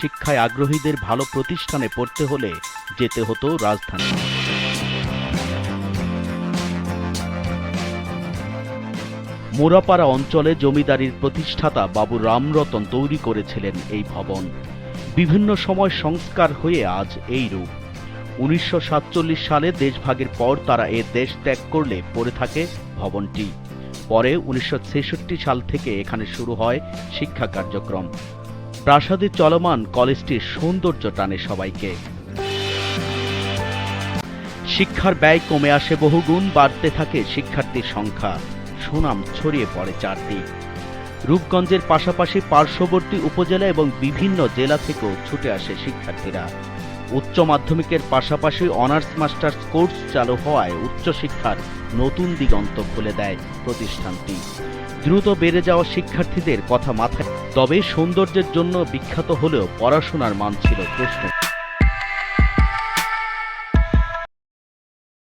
শিক্ষায় আগ্রহীদের ভালো প্রতিষ্ঠানে পড়তে হলে যেতে হতো রাজধানী। মোরাপাড়া অঞ্চলে জমিদারির প্রতিষ্ঠাতা বাবু রামরতন তৈরি করেছিলেন এই ভবন। বিভিন্ন সময় সংস্কার হয়ে আজ এই রূপ। উনিশশো সাতচল্লিশ সালে দেশভাগের পর তারা এ দেশ ত্যাগ করলে পড়ে থাকে ভবনটি। পরে উনিশশো ছেষট্টি সাল থেকে এখানে শুরু হয় শিক্ষা কার্যক্রম। প্রাসাদে চলমান কলেজটির সৌন্দর্য টানে সবাইকে। শিক্ষার ব্যয় কমে আসে বহুগুণ, বাড়তে থাকে শিক্ষার্থীর সংখ্যা। সুনাম ছড়িয়ে পড়ে চারদিক। রূপগঞ্জের পাশাপাশি পার্শ্ববর্তী উপজেলা এবং বিভিন্ন জেলা থেকেও ছুটে আসে শিক্ষার্থীরা। উচ্চ মাধ্যমিকের পাশাপাশি অনার্স মাস্টার্স কোর্স চালু হওয়ায় উচ্চশিক্ষার নতুন দিগন্ত খুলে দেয় প্রতিষ্ঠানটি। দ্রুত বেড়ে যাওয়া শিক্ষার্থীদের কথা মাথায়। তবে সৌন্দর্যের জন্য বিখ্যাত হলেও পড়াশোনার মান ছিল প্রশ্ন।